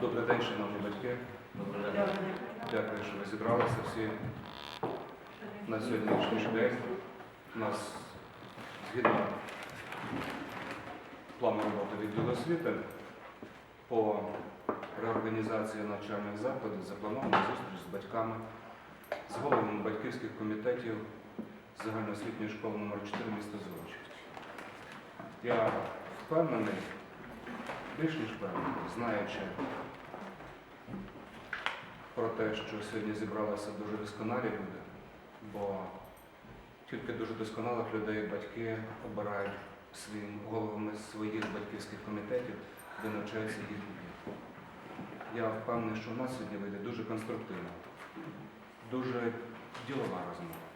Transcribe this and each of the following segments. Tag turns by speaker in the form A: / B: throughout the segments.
A: Добрий день, шановні батьки. Дякую, що ви зібралися всі на сьогоднішній день. У нас згідно плану роботи відділу освіти по реорганізації навчальних закладів запланована зустріч з батьками, з головами батьківських комітетів загальноосвітньої школи номер 4 міста Золочів. Я впевнений, більш ніж впевнений, знаючи про те, що сьогодні зібралися дуже досконалі люди, бо тільки дуже досконалих людей батьки обирають своїм головами своїх батьківських комітетів, де навчаються їх діти. Я впевнений, що в нас сьогодні вийде дуже конструктивно, дуже ділова розмова.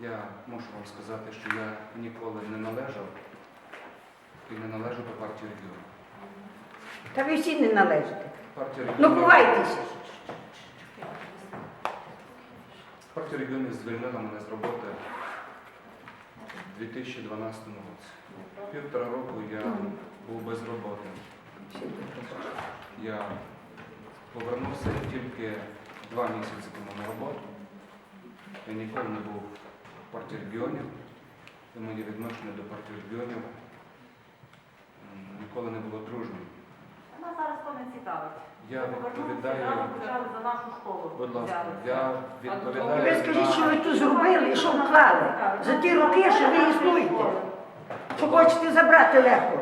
A: Я можу вам сказати, що я ніколи не належав і не належу до партії регіону.
B: Та ви всі не належите.
A: Партія
B: Ну,
A: регіонів-
B: ховайтеся.
A: Партія регіонів звільнила мене з роботи у 2012 році. Півтора року я був без роботи. Я повернувся тільки два місяці тому на роботу. Я ніколи не був в партії регіонів, і моє відношення до партії регіонів м, ніколи не було дружнім.
C: Нас зараз то не цікавить.
A: Я відповідаю,
C: почали за нашу школу.
A: будь ласка,
C: взялися.
A: я
B: Ви
A: відповідаю
B: скажіть, що ви тут зробили і що вклали за ті роки, що ви існуєте. Що хочете забрати легко.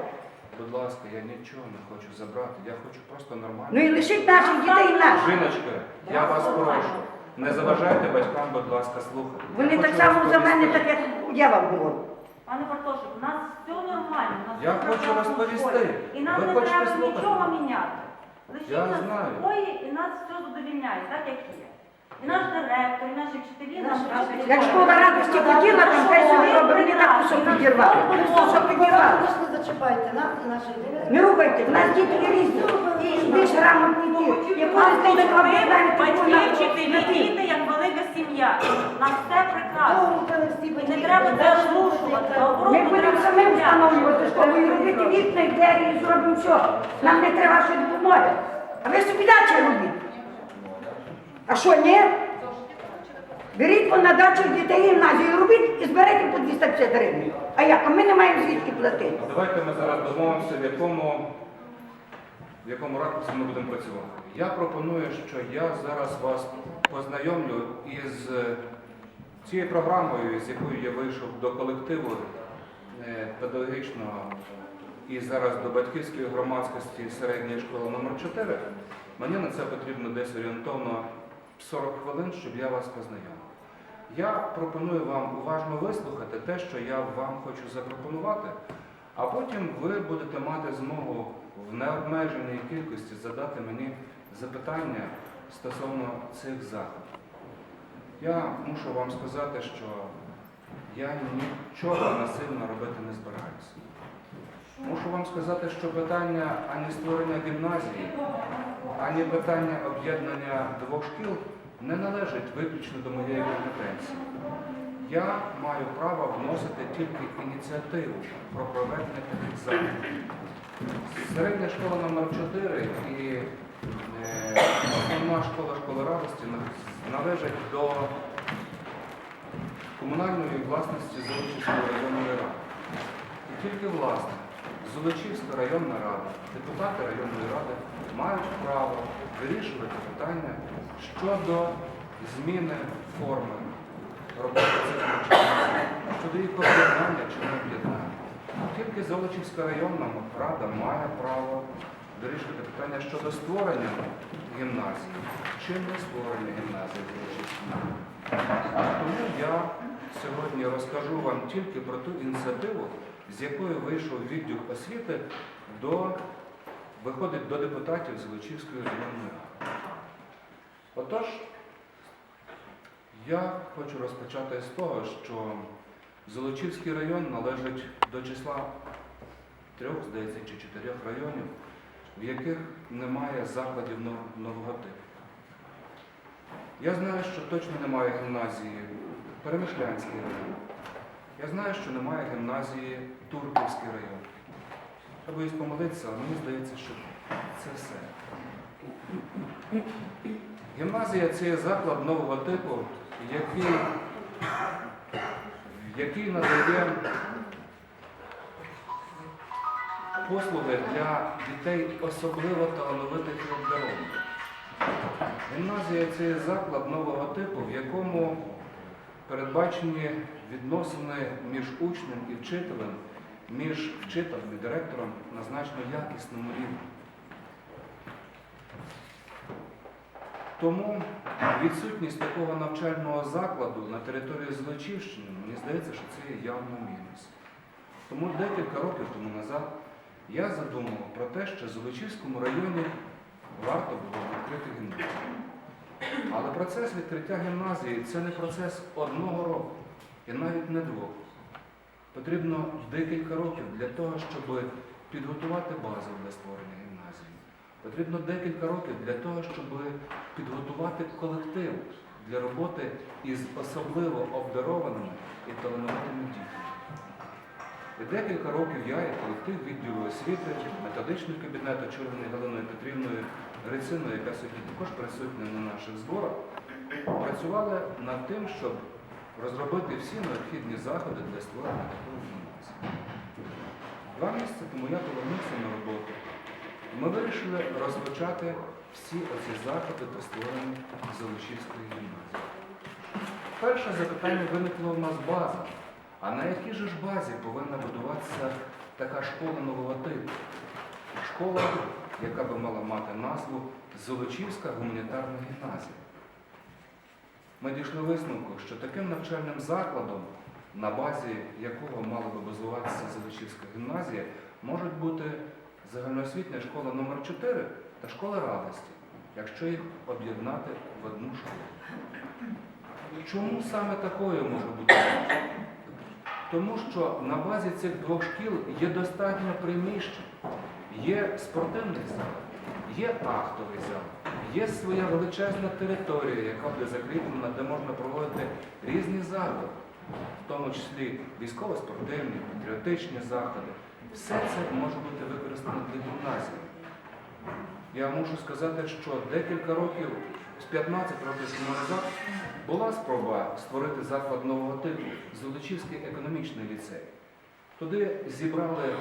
A: Будь ласка, я нічого не хочу забрати, я хочу просто нормально.
B: Ну і лишіть наших дітей наших.
A: Жіночка, я вас прошу, не заважайте батькам, будь ласка, слухати. Я
B: Вони так
A: хочу
B: само за мене, так як я вам говорю.
C: Пане Бартошик, у нас все нормально. у нас
A: Я
C: все
A: хочу
C: прекрасно в
A: розповісти.
C: школі. І нам
A: Ви
C: не
A: хочете
C: треба
A: слухати?
C: нічого міняти. Лишіть
A: Я
C: нас
A: знаю.
C: спокої і нас все задовільняє, так як є. І наш директор, і наші вчителі нам кажуть,
B: Як школа радості хотіла, там хай собі робить, мені так кусок підірвали. Кусок підірвали.
D: не зачіпайте нас і наших дітей.
B: Не рухайте, в нас діти є різні. І більш грамотні діти. Як
C: Нас
B: вони вам знаєте,
C: батьки,
B: вона-
C: вчителі, діти, як велика сім'я. У нас все прекрасно.
D: Всі
C: І
D: батьки.
C: не треба це
B: Ми будемо самим встановлювати школу і робити вікна і двері, і зробимо все. Нам не треба вашої допомоги. А ви собі дачі робіть. А що, ні? Беріть по на дачу дітей гімназію робіть і зберете по 250 гривень. А як? А ми не маємо звідки платити.
A: Давайте ми зараз домовимося, в якому, в якому ракурсі ми будемо працювати. Я пропоную, що я зараз вас познайомлю із цією програмою, з якою я вийшов до колективу е, педагогічного і зараз до батьківської громадськості середньої школи номер 4 Мені на це потрібно десь орієнтовно 40 хвилин, щоб я вас познайомив. Я пропоную вам уважно вислухати те, що я вам хочу запропонувати, а потім ви будете мати змогу в необмеженій кількості задати мені запитання стосовно цих заходів. Я мушу вам сказати, що я нічого насильно робити не збираюся. Мушу вам сказати, що питання ані створення гімназії, ані питання об'єднання двох шкіл не належить виключно до моєї компетенції. Я маю право вносити тільки ініціативу про проведення таких заходів. Середня школа номер 4 і е, основна школа школи радості належать до комунальної власності Золочівської районної ради. І тільки власне Золочівська районна рада, депутати районної ради мають право вирішувати питання щодо зміни форми роботи цих навчальних, щодо їх об'єднання чи не об'єднання. Тільки Золочівська районна рада має право вирішувати питання щодо створення гімназії чи не створення гімназії. Тому я сьогодні розкажу вам тільки про ту ініціативу, з якою вийшов відділ освіти до, виходить до депутатів Золочівської районної ради. Отож, я хочу розпочати з того, що Золочівський район належить до числа трьох, здається, чи чотирьох районів, в яких немає закладів нов- нового типу. Я знаю, що точно немає гімназії Перемишлянський район. Я знаю, що немає гімназії Турківський район. Я боюсь помилитися, але мені здається, що це все. Гімназія це є заклад нового типу, який, який надає послуги для дітей особливо талановитих і обдарованих. Гімназія це заклад нового типу, в якому передбачені відносини між учнем і вчителем, між вчителем і директором на значно якісному рівні. Тому відсутність такого навчального закладу на території Злочівщини, мені здається, що це є явно мінус. Тому декілька років тому назад я задумав про те, що в Золочівському районі варто було відкрити гімназію. Але процес відкриття гімназії це не процес одного року і навіть не двох. Потрібно декілька років для того, щоб підготувати базу для створення гімназії. Потрібно декілька років для того, щоб підготувати колектив для роботи із особливо обдарованими і талановитими дітьми. Декілька років я і колектив відділу освіти, методичний кабінет, очолений Галиною Петрівною Грициною, яка сьогодні також присутня на наших зборах, працювали над тим, щоб розробити всі необхідні заходи для створення такої гімназії. Два місяці тому я повернувся на роботу. Ми вирішили розпочати всі оці заходи для створення Золочівської гімназії. Перше запитання виникло в нас база. А на якій же ж базі повинна будуватися така школа нового типу? Школа, яка би мала мати назву Золочівська гуманітарна гімназія. Ми дійшли висновку, що таким навчальним закладом, на базі якого мала би базуватися Золочівська гімназія, можуть бути загальноосвітня школа номер 4 та школа радості, якщо їх об'єднати в одну школу. Чому саме такою може бути? Тому що на базі цих двох шкіл є достатньо приміщень, є спортивний зал, є актовий зал, є своя величезна територія, яка буде закріплена, де можна проводити різні заходи, в тому числі військово-спортивні, патріотичні заходи. Все це може бути використано для гімназії. Я мушу сказати, що декілька років, з 15 років тому назад, була спроба створити заклад нового типу Золочівський економічний ліцей. Туди зібрали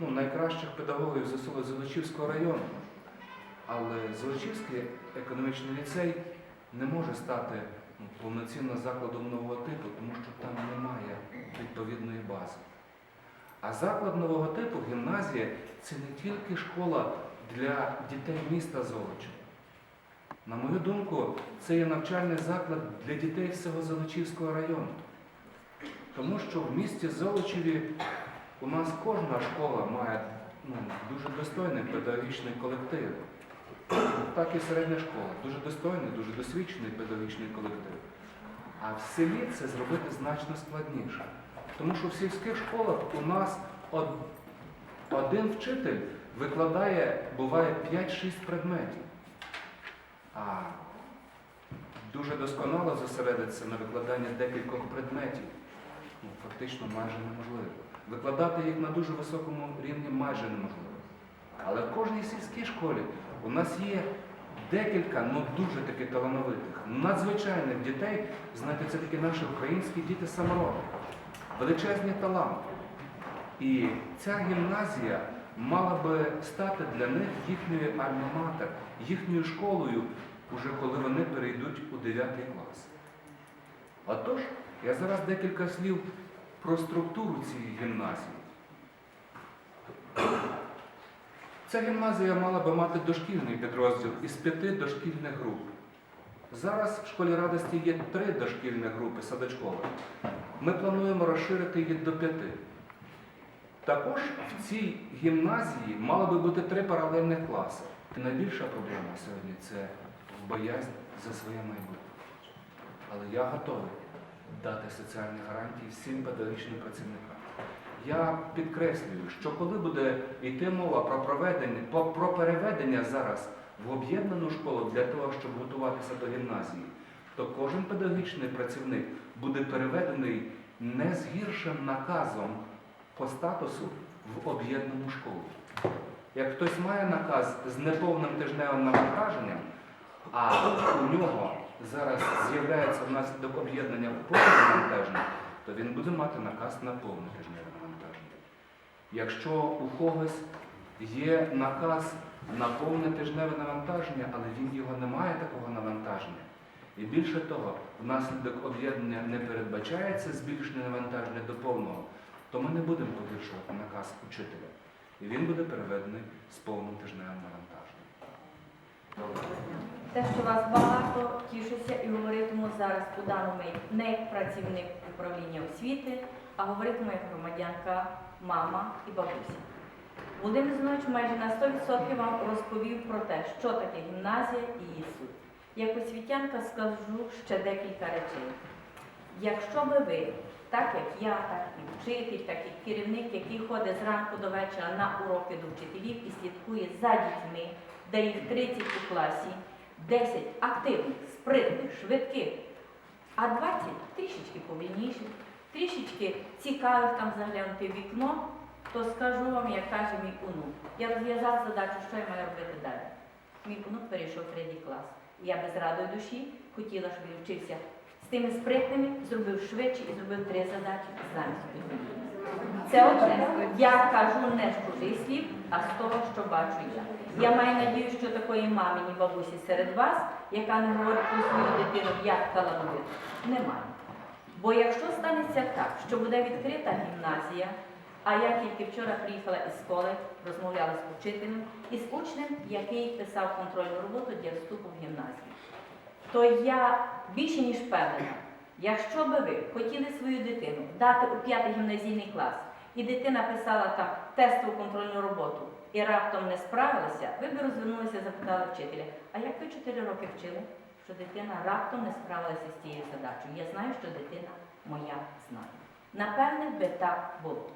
A: ну, найкращих педагогів з село Золочівського району. Але Золочівський економічний ліцей не може стати ну, повноцінно закладом нового типу, тому що там немає відповідної бази. А заклад нового типу, гімназія, це не тільки школа для дітей міста Золочева. На мою думку, це є навчальний заклад для дітей всього Золочівського району. Тому що в місті Золочеві у нас кожна школа має ну, дуже достойний педагогічний колектив. Так і середня школа. Дуже достойний, дуже досвідчений педагогічний колектив. А в селі це зробити значно складніше. Тому що в сільських школах у нас од- один вчитель викладає, буває 5-6 предметів. А дуже досконало зосередитися на викладанні декількох предметів ну, фактично майже неможливо. Викладати їх на дуже високому рівні майже неможливо. Але в кожній сільській школі у нас є декілька, ну дуже таки талановитих, надзвичайних дітей, знаєте, це такі наші українські діти самороди, величезні таланти. І ця гімназія мала би стати для них їхньою альма-матер, їхньою школою, уже коли вони перейдуть у 9 клас. Отож, я зараз декілька слів про структуру цієї гімназії. Ця гімназія мала би мати дошкільний підрозділ із п'яти дошкільних груп. Зараз в школі радості є три дошкільні групи садочкових. Ми плануємо розширити їх до п'яти. Також в цій гімназії мало би бути три паралельних класи. Найбільша проблема сьогодні це боязнь за своє майбутнє. Але я готовий дати соціальні гарантії всім педагогічним працівникам. Я підкреслюю, що коли буде йти мова про проведення, про, переведення зараз в об'єднану школу для того, щоб готуватися до гімназії, то кожен педагогічний працівник буде переведений не з гіршим наказом по статусу в об'єднану школу. Як хтось має наказ з неповним тижневим навантаженням, А у нього зараз з'являється внаслідок об'єднання повне навантаження, то він буде мати наказ на повне тижневе навантаження. Якщо у когось є наказ на повне тижневе навантаження, але він його не має такого навантаження. І більше того, внаслідок об'єднання не передбачається збільшення навантаження до повного, то ми не будемо погіршувати наказ учителя. І він буде переведений з повним тижневим навантаженням.
E: Те, що вас багато, тішуся і говоритиму зараз у дану мить не як працівник управління освіти, а говоритиму як громадянка, мама і бабуся. Володимир Зинович майже на 100% вам розповів про те, що таке гімназія і її суть. Як освітянка скажу ще декілька речей. Якщо би ви, так як я, так і вчитель, так і керівник, який ходить зранку до вечора на уроки до вчителів і слідкує за дітьми, де їх 30 у класі, 10 активних, спритних, швидких, а 20 трішечки повільніших, трішечки цікавих там заглянути в вікно, то скажу вам, як каже мій онук. Я розв'язав задачу, що я маю робити далі. Мій онук перейшов третій клас. Я без радої душі хотіла, щоб він вчився тими спритними, зробив швидше і зробив три задачі замість однієї. Це одне. Я кажу не з чужих слів, а з того, що бачу я. Я маю надію, що такої мамині бабусі серед вас, яка не говорить про свою дитину як талановиту, немає. Бо якщо станеться так, що буде відкрита гімназія, а я тільки вчора приїхала із школи, розмовляла з вчителем і з учнем, який писав контрольну роботу для вступу в гімназію, то я більше ніж впевнена, якщо би ви хотіли свою дитину дати у п'ятий гімназійний клас, і дитина писала там тестову контрольну роботу і раптом не справилася, ви б розвернулися і запитали вчителя, а як ви 4 роки вчили, що дитина раптом не справилася з тією задачею? Я знаю, що дитина моя знає. Напевне, би так було.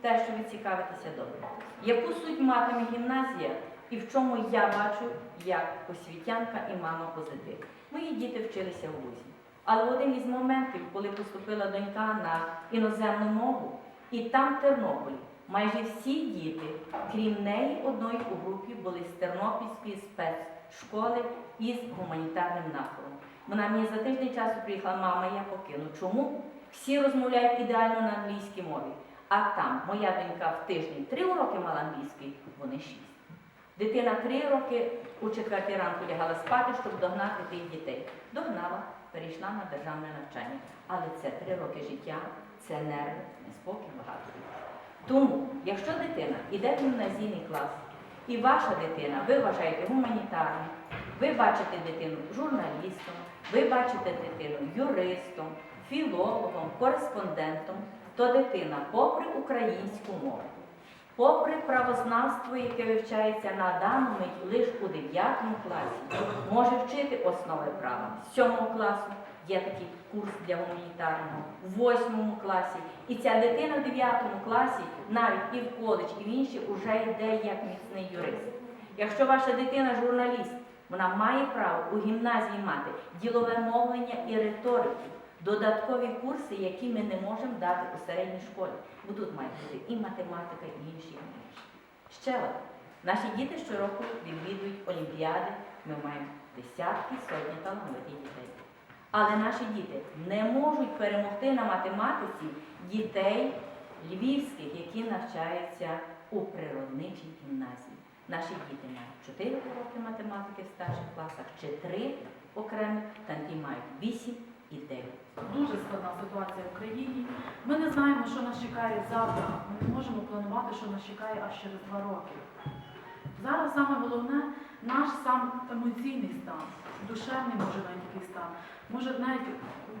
E: Те, що ви цікавитеся добре. Яку суть матиме гімназія і в чому я бачу як освітянка і мама позитив? Мої діти вчилися в вузі. Але один із моментів, коли поступила донька на іноземну мову, і там в Тернополі майже всі діти, крім неї одної у групі, були з Тернопільської спецшколи із гуманітарним напрямом. Вона мені за тиждень часу приїхала, мама, я покину. Чому? Всі розмовляють ідеально на англійській мові. А там моя донька в тиждень три уроки мала англійський, вони шість. Дитина три роки у четвертій ранку лягала спати, щоб догнати тих дітей. Догнала, перейшла на державне навчання. Але це три роки життя, це нерви, неспокій багато. Тому, якщо дитина йде в гімназійний клас, і ваша дитина, ви вважаєте гуманітарною, ви бачите дитину журналістом, ви бачите дитину юристом, філологом, кореспондентом, то дитина, попри українську мову, попри правознавство, яке вивчається на дану мить лише у 9 класі, може вчити основи права. З 7 класу є такий курс для гуманітарного, в 8 класі. І ця дитина в 9 класі, навіть і в коледж, і в інші, вже йде як міцний юрист. Якщо ваша дитина журналіст, вона має право у гімназії мати ділове мовлення і риторику, додаткові курси, які ми не можемо дати у середній школі. Бо тут має бути і математика, і інші, інші. Ще одне. Наші діти щороку відвідують олімпіади. Ми маємо десятки, сотні талановитих дітей. Але наші діти не можуть перемогти на математиці дітей львівських, які навчаються у природничій гімназії. Наші діти мають 4 уроки математики в старших класах, чи 3 окремі, та ті мають 8 і 9.
F: Дуже складна ситуація в країні. Ми не знаємо, що нас чекає завтра. Ми не можемо планувати, що нас чекає аж через два роки. Зараз саме головне наш сам емоційний стан, душевний може навіть стан. Може, навіть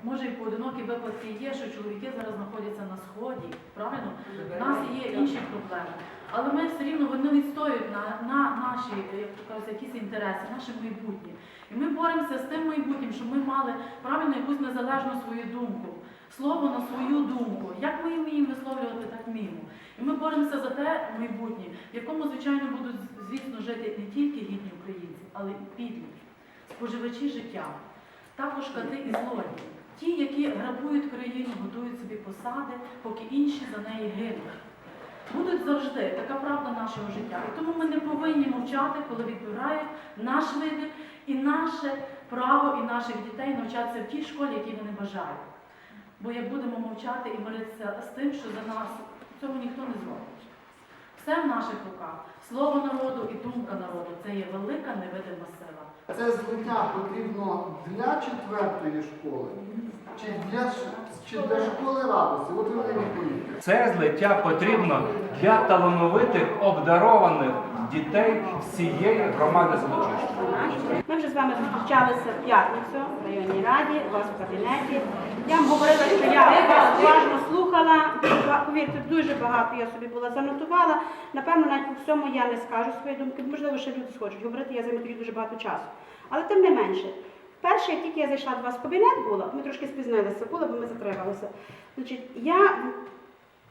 F: може і поодинокі випадки є, що чоловіки зараз знаходяться на сході. Правильно? У нас є інші проблеми. Але ми все рівно вони відстоюють на, на наші, як то кажуть, якісь інтереси, наше майбутнє. І ми боремося з тим майбутнім, щоб ми мали правильно якусь незалежну свою думку, слово на свою думку. Як ми вміємо висловлювати, так вміємо. І ми боремося за те майбутнє, в якому, звичайно, будуть, звісно, жити не тільки гідні українці, але і підлітки, споживачі життя, також кати і злодії. Ті, які грабують країну, готують собі посади, поки інші за неї гинуть. Будуть завжди така правда нашого життя. І тому ми не повинні мовчати, коли відбирають наш вибір і наше право і наших дітей навчатися в тій школі, які вони бажають. Бо як будемо мовчати і миритися з тим, що за нас цього ніхто не зробить. Все в наших руках. Слово народу і думка народу це є велика невидима сила.
G: Це злиття потрібно для четвертої школи чи для, чи для школи радості? От ви мені відповідьте.
A: Це злиття потрібно для талановитих, обдарованих дітей всієї громади Золочища.
H: Ми вже з вами зустрічалися в п'ятницю в районній раді, у вас в кабінеті. Я вам говорила, що я вас уважно слухала. Повірте, дуже багато я собі була занотувала. Напевно, навіть по всьому я не скажу свої думки. Можливо, ще люди схочуть говорити, я займу тоді дуже багато часу. Але тим не менше, перше, як тільки я зайшла до вас в кабінет, була, ми трошки спізнилися, було, бо ми затрималися. Значить, я,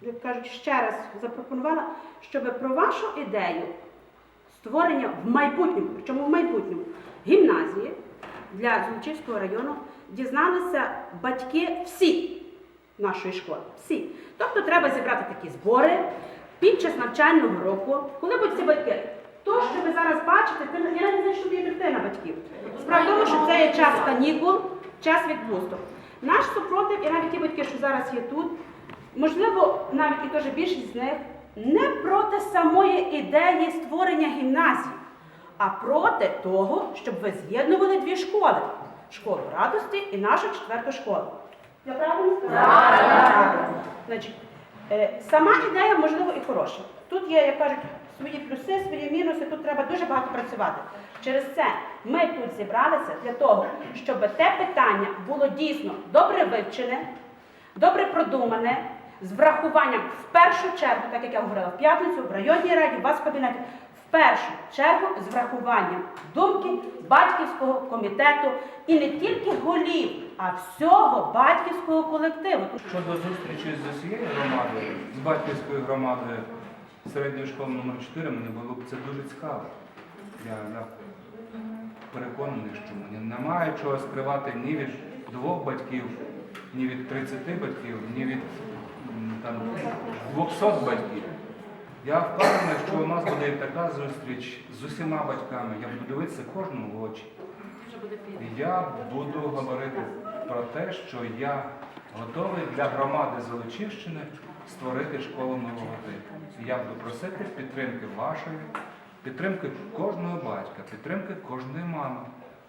H: як кажуть, ще раз запропонувала, щоб про вашу ідею створення в майбутньому, причому в майбутньому гімназії для Золочівського району дізналися батьки всі нашої школи. Всі. Тобто треба зібрати такі збори під час навчального року, коли будуть ці батьки. То, що ви зараз бачите, це я не знаю, що є дитина батьків. Справа в тому, що це є час канікул, час відпусток. Наш супротив, і навіть ті батьки, що зараз є тут, можливо, навіть і теж більшість з них не проти самої ідеї створення гімназії, а проти того, щоб ви з'єднували дві школи: школу радості і нашу четверту школу. Я правильно сказала? Значить, е, сама ідея, можливо, і хороша. Тут є, як кажуть, свої плюси, свої мінуси, тут треба дуже багато працювати. Через це ми тут зібралися для того, щоб те питання було дійсно добре вивчене, добре продумане, з врахуванням в першу чергу, так як я говорила в п'ятницю, в районній раді, у вас в кабінеті, в першу чергу з врахуванням думки батьківського комітету і не тільки голів, а всього батьківського колективу.
A: Щодо зустрічі з усією громадою, з батьківською громадою середньої школи номер 4 мені було б це дуже цікаво. Я, я переконаний, що мені немає чого скривати ні від двох батьків, ні від 30 батьків, ні від там, 200 батьків. Я впевнений, що у нас буде така зустріч з усіма батьками. Я буду дивитися кожному в очі. Я буду говорити про те, що я готовий для громади Золочівщини створити школу нового типу. Я буду просити підтримки вашої, підтримки кожного батька, підтримки кожної мами.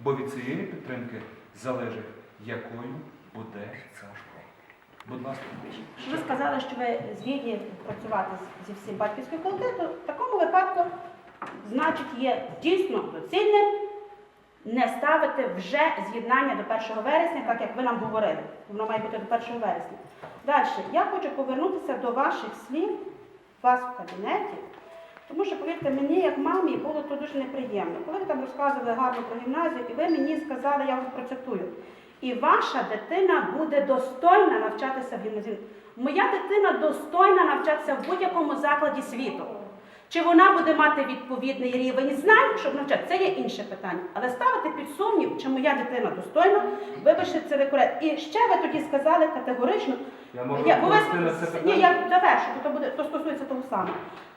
A: Бо від цієї підтримки залежить, якою буде ця школа. Будь ласка.
H: Ви сказали, що ви згідні працювати зі всім батьківським колективом. В такому випадку, значить, є дійсно доцільним не ставити вже з'єднання до 1 вересня, так як ви нам говорили. Воно має бути до 1 вересня. Далі, я хочу повернутися до ваших слів вас в кабінеті, тому що, повірте, мені, як мамі, було то дуже неприємно. Коли ви там розказували гарно про гімназію, і ви мені сказали, я вас процитую, і ваша дитина буде достойна навчатися в гімназії. Моя дитина достойна навчатися в будь-якому закладі світу. Чи вона буде мати відповідний рівень знань, щоб навчати, це є інше питання. Але ставити під сумнів, чи моя дитина достойна, вибачте, це некоректно. І ще ви тоді сказали категорично,
A: Я можу
H: я, ви,
A: на це
H: ні, я завершу, то, буде, то стосується того самого.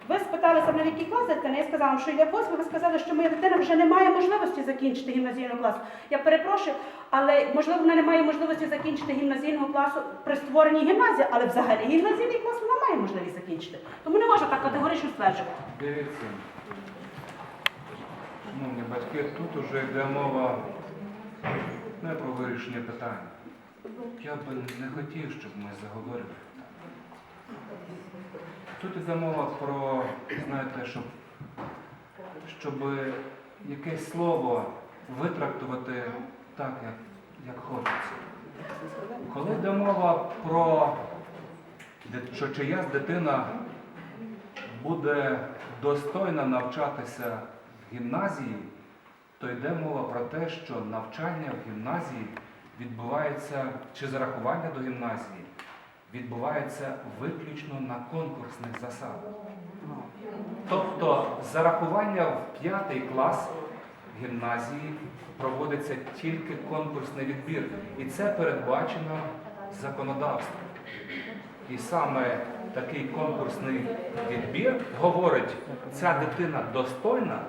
H: Ви спиталися в який клас дитина, я сказала, що йде восьмий, ви сказали, що моя дитина вже не має можливості закінчити гімназійного класу. Я перепрошую, але можливо вона не має можливості закінчити гімназійного класу при створенні гімназії, але взагалі гімназійний клас вона має можливість закінчити. Тому не можу так категорично стверджувати.
A: Дивіться. Шановні батьки, тут уже йде мова не про вирішення питання. Я би не хотів, щоб ми заговорили. Тут йде мова про, знаєте, щоб, щоб якесь слово витрактувати так, як, як хочеться. Коли йде мова про що чиясь дитина буде достойна навчатися в гімназії, то йде мова про те, що навчання в гімназії відбувається, чи зарахування до гімназії відбувається виключно на конкурсних засадах. Тобто зарахування в п'ятий клас гімназії проводиться тільки конкурсний відбір. І це передбачено законодавством. І саме такий конкурсний відбір, говорить, ця дитина достойна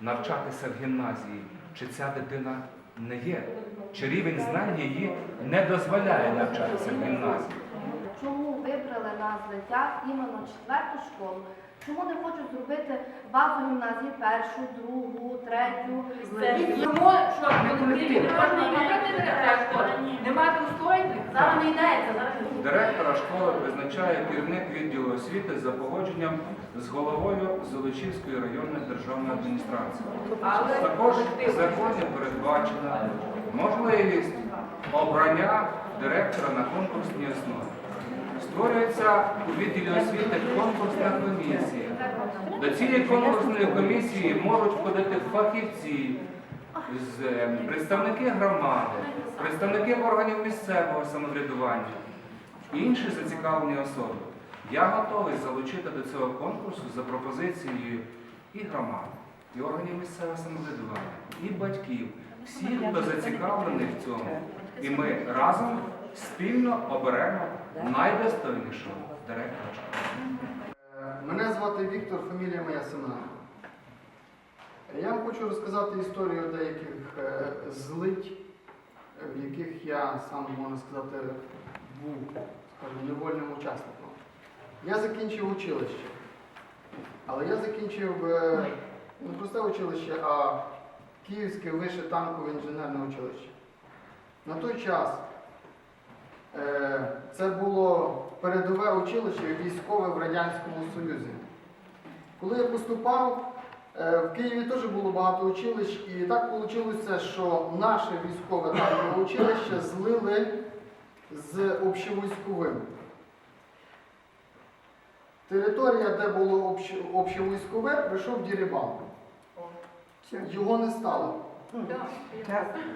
A: навчатися в гімназії, чи ця дитина не є, чи рівень знань її не дозволяє навчатися в гімназії.
I: Чому вибрали на злиття іменно четверту школу? Чому не хочуть зробити базу гімназії першу, другу, третю?
C: Тому що колективі можна директора школи. Нема достойних. Зараз не йдеться. Зараз
A: Директора школи призначає керівник відділу освіти за погодженням з головою Золочівської районної державної адміністрації. Також в законі передбачена можливість обрання директора на конкурсній основі. Створюється у відділі освіти конкурсна комісія. До цієї конкурсної комісії можуть входити фахівці, е, представники громади, представники органів місцевого самоврядування, інші зацікавлені особи. Я готовий залучити до цього конкурсу за пропозицією і громади, і органів місцевого самоврядування, і батьків, всіх, хто зацікавлений в цьому. І ми разом спільно оберемо найдостойнішого директора школи.
G: Мене звати Віктор, фамілія моя Семена. Я вам хочу розказати історію деяких е, злить, в яких я сам, можна сказати, був, скажімо, невольним учасником. Я закінчив училище. Але я закінчив е, не просте училище, а Київське вище танкове інженерне училище. На той час це було передове училище військове в Радянському Союзі. Коли я поступав, е, в Києві теж було багато училищ, і так вийшло, що наше військове танкове училище злили з общевійськовим. Територія, де було обще- общевійськове, прийшов Дірібан. Його не стало.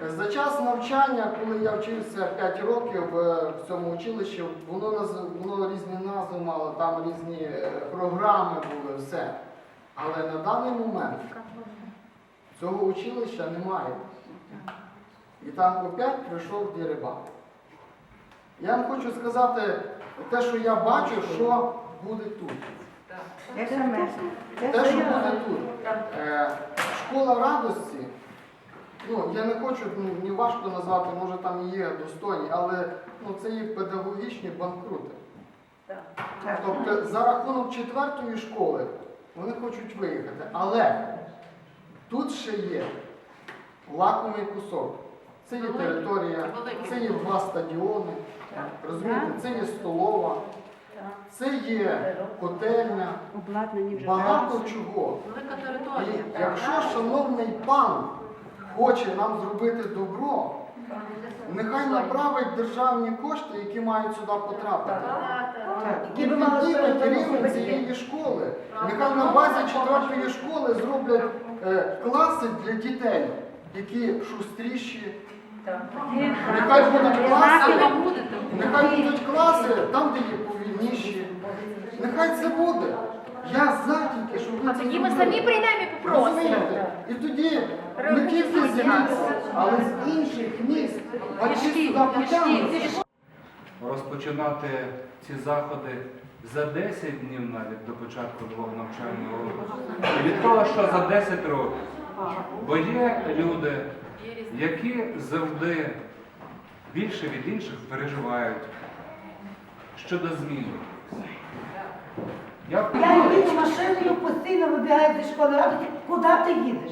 G: За час навчання, коли я вчився 5 років е, в цьому училищі, воно, воно різні назви мало, там різні е, програми були, все. Але на даний момент цього училища немає. І там опять прийшов Дірибан. Я вам хочу сказати те, що я бачу, що буде тут. Те, що буде тут. Е, школа радості. Ну, я не хочу, ну, мені важко назвати, може там є достойні, але ну, це є педагогічні банкрути. Тобто за рахунок четвертої школи вони хочуть виїхати. Але тут ще є лакомий кусок. Це є територія, це є два стадіони, розумієте, це є столова, це є котельня, багато чого.
F: Велика
G: І якщо шановний пан хоче нам зробити добро, нехай направить державні кошти, які мають сюди потрапити. І
B: Які
G: рівень цієї школи. Нехай на базі четвертої школи зроблять е, класи для дітей, які шустріші. Нехай будуть класи, нехай будуть класи там, де є повільніші. Нехай це буде. Я за тільки, щоб ви це
I: Тоді ми самі прийдемо і попросимо.
G: Розумієте? І тоді не тільки з звідси, але з інших міст. Сюди потягнуться.
A: розпочинати ці заходи за 10 днів навіть до початку нового навчального року. І від того, що за 10 років. Бо є люди, які завжди більше від інших переживають щодо змін. Я
B: їду машиною, постійно вибігаю зі школи радості. Куди ти їдеш?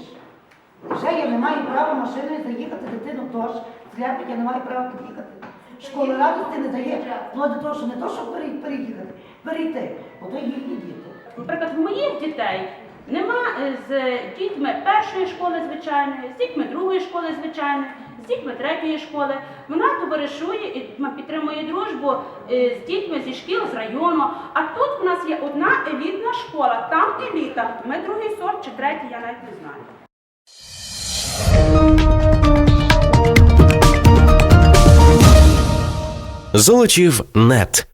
B: Вже я не маю права машиною заїхати, дитину теж зляпить, я не маю права під'їхати. Школа радості не дає вплоть до того, що не то, що переїхати, перейти, бо то їхні діти.
H: Наприклад, в моїх дітей нема е, з дітьми першої школи звичайної, з дітьми другої школи звичайної, з дітьми третьої школи. Вона товаришує і підтримує дружбу е, з дітьми зі шкіл з району. А тут в нас є одна елітна школа, там еліта. Ми другий сорт чи третій, я навіть не знаю.
J: Золочів нет.